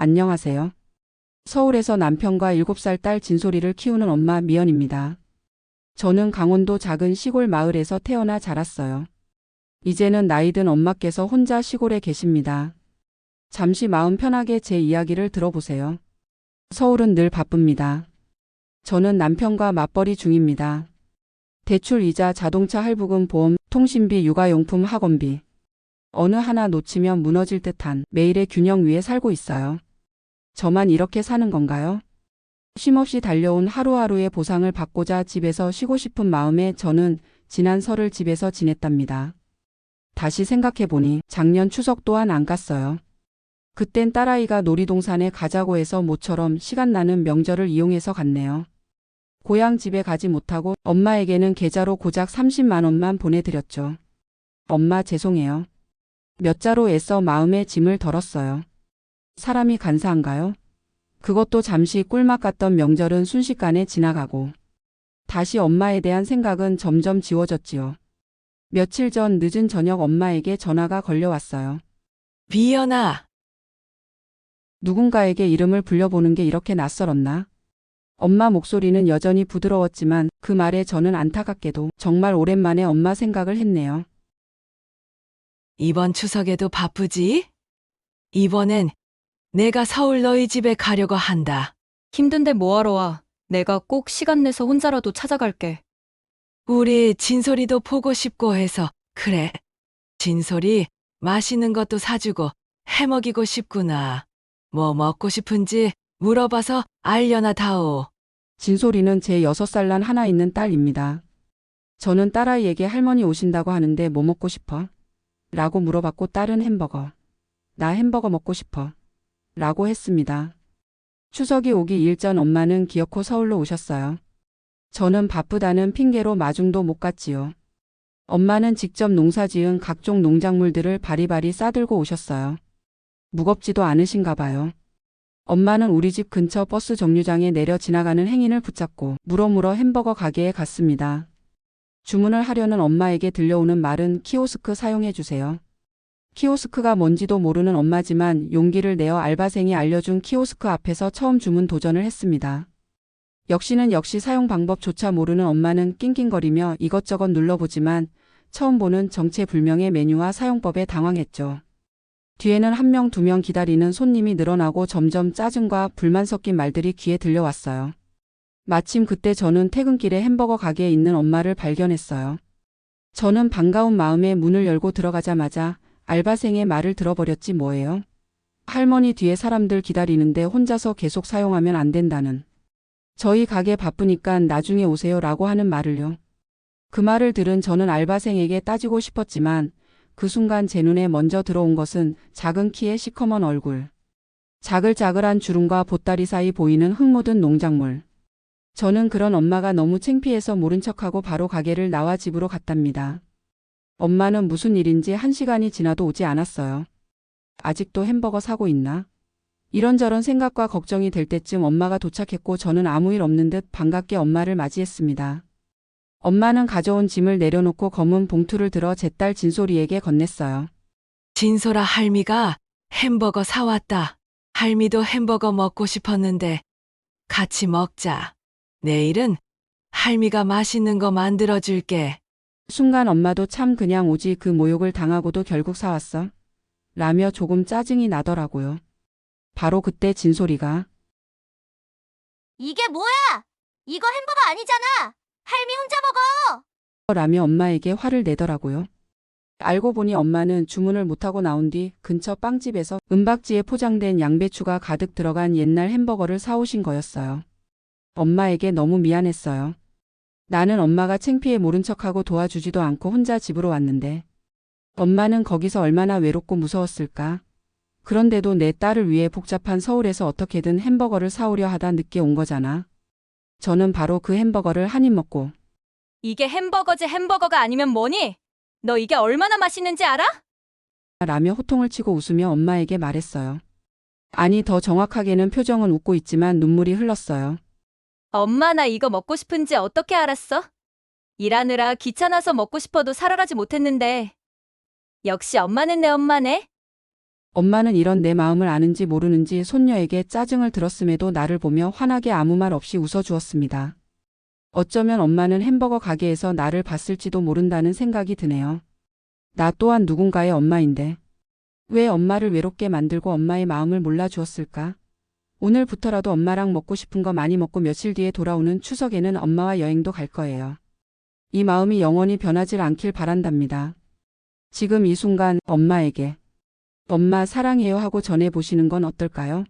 안녕하세요. 서울에서 남편과 7살 딸 진소리를 키우는 엄마 미연입니다. 저는 강원도 작은 시골 마을에서 태어나 자랐어요. 이제는 나이든 엄마께서 혼자 시골에 계십니다. 잠시 마음 편하게 제 이야기를 들어보세요. 서울은 늘 바쁩니다. 저는 남편과 맞벌이 중입니다. 대출 이자, 자동차 할부금, 보험, 통신비, 육아용품, 학원비. 어느 하나 놓치면 무너질 듯한 매일의 균형 위에 살고 있어요. 저만 이렇게 사는 건가요? 쉼없이 달려온 하루하루의 보상을 받고자 집에서 쉬고 싶은 마음에 저는 지난 설을 집에서 지냈답니다. 다시 생각해보니 작년 추석 또한 안 갔어요. 그땐 딸아이가 놀이동산에 가자고 해서 모처럼 시간 나는 명절을 이용해서 갔네요. 고향 집에 가지 못하고 엄마에게는 계좌로 고작 30만 원만 보내드렸죠. 엄마 죄송해요. 몇 자로 애써 마음의 짐을 덜었어요. 사람이 간사한가요? 그것도 잠시 꿀맛 같던 명절은 순식간에 지나가고 다시 엄마에 대한 생각은 점점 지워졌지요. 며칠 전 늦은 저녁 엄마에게 전화가 걸려왔어요. 비연아, 누군가에게 이름을 불려보는 게 이렇게 낯설었나? 엄마 목소리는 여전히 부드러웠지만 그 말에 저는 안타깝게도 정말 오랜만에 엄마 생각을 했네요. 이번 추석에도 바쁘지? 이번엔 내가 서울 너희 집에 가려고 한다. 힘든데 뭐하러 와. 내가 꼭 시간 내서 혼자라도 찾아갈게. 우리 진솔이도 보고 싶고 해서 그래. 진솔이 맛있는 것도 사주고 해먹이고 싶구나. 뭐 먹고 싶은지 물어봐서 알려나 다오. 진솔이는 제 6살 난 하나 있는 딸입니다. 저는 딸아이에게 할머니 오신다고 하는데 뭐 먹고 싶어? 라고 물어봤고 딸은 햄버거. 나 햄버거 먹고 싶어. 라고 했습니다. 추석이 오기 일전 엄마는 기어코 서울로 오셨어요. 저는 바쁘다는 핑계로 마중도 못 갔지요. 엄마는 직접 농사 지은 각종 농작물들을 바리바리 싸들고 오셨어요. 무겁지도 않으신가 봐요. 엄마는 우리 집 근처 버스 정류장에 내려 지나가는 행인을 붙잡고 물어물어 햄버거 가게에 갔습니다. 주문을 하려는 엄마에게 들려오는 말은 키오스크 사용해 주세요. 키오스크가 뭔지도 모르는 엄마지만 용기를 내어 알바생이 알려준 키오스크 앞에서 처음 주문 도전을 했습니다. 역시는 역시 사용 방법조차 모르는 엄마는 낑낑거리며 이것저것 눌러보지만 처음 보는 정체불명의 메뉴와 사용법에 당황했죠. 뒤에는 한 명, 두 명 기다리는 손님이 늘어나고 점점 짜증과 불만 섞인 말들이 귀에 들려왔어요. 마침 그때 저는 퇴근길에 햄버거 가게에 있는 엄마를 발견했어요. 저는 반가운 마음에 문을 열고 들어가자마자 알바생의 말을 들어버렸지 뭐예요. 할머니 뒤에 사람들 기다리는데 혼자서 계속 사용하면 안 된다는. 저희 가게 바쁘니까 나중에 오세요 라고 하는 말을요. 그 말을 들은 저는 알바생에게 따지고 싶었지만 그 순간 제 눈에 먼저 들어온 것은 작은 키의 시커먼 얼굴. 자글자글한 주름과 보따리 사이 보이는 흙 묻은 농작물. 저는 그런 엄마가 너무 창피해서 모른 척하고 바로 가게를 나와 집으로 갔답니다. 엄마는 무슨 일인지 한 시간이 지나도 오지 않았어요. 아직도 햄버거 사고 있나? 이런저런 생각과 걱정이 될 때쯤 엄마가 도착했고 저는 아무 일 없는 듯 반갑게 엄마를 맞이했습니다. 엄마는 가져온 짐을 내려놓고 검은 봉투를 들어 제 딸 진솔이에게 건넸어요. 진솔아 할미가 햄버거 사왔다. 할미도 햄버거 먹고 싶었는데 같이 먹자. 내일은 할미가 맛있는 거 만들어 줄게. 순간 엄마도 참 그냥 오지 그 모욕을 당하고도 결국 사왔어. 라며 조금 짜증이 나더라고요. 바로 그때 진솔이가 이게 뭐야? 이거 햄버거 아니잖아. 할미 혼자 먹어. 라며 엄마에게 화를 내더라고요. 알고 보니 엄마는 주문을 못하고 나온 뒤 근처 빵집에서 은박지에 포장된 양배추가 가득 들어간 옛날 햄버거를 사오신 거였어요. 엄마에게 너무 미안했어요. 나는 엄마가 창피해 모른 척하고 도와주지도 않고 혼자 집으로 왔는데 엄마는 거기서 얼마나 외롭고 무서웠을까. 그런데도 내 딸을 위해 복잡한 서울에서 어떻게든 햄버거를 사오려 하다 늦게 온 거잖아. 저는 바로 그 햄버거를 한 입 먹고 이게 햄버거지 햄버거가 아니면 뭐니? 너 이게 얼마나 맛있는지 알아? 라며 호통을 치고 웃으며 엄마에게 말했어요. 아니 더 정확하게는 표정은 웃고 있지만 눈물이 흘렀어요. 엄마 나 이거 먹고 싶은지 어떻게 알았어? 일하느라 귀찮아서 먹고 싶어도 살아가지 못했는데. 역시 엄마는 내 엄마네. 엄마는 이런 내 마음을 아는지 모르는지 손녀에게 짜증을 들었음에도 나를 보며 환하게 아무 말 없이 웃어주었습니다. 어쩌면 엄마는 햄버거 가게에서 나를 봤을지도 모른다는 생각이 드네요. 나 또한 누군가의 엄마인데 왜 엄마를 외롭게 만들고 엄마의 마음을 몰라주었을까? 오늘부터라도 엄마랑 먹고 싶은 거 많이 먹고 며칠 뒤에 돌아오는 추석에는 엄마와 여행도 갈 거예요. 이 마음이 영원히 변하질 않길 바란답니다. 지금 이 순간 엄마에게 엄마 사랑해요 하고 전해보시는 건 어떨까요?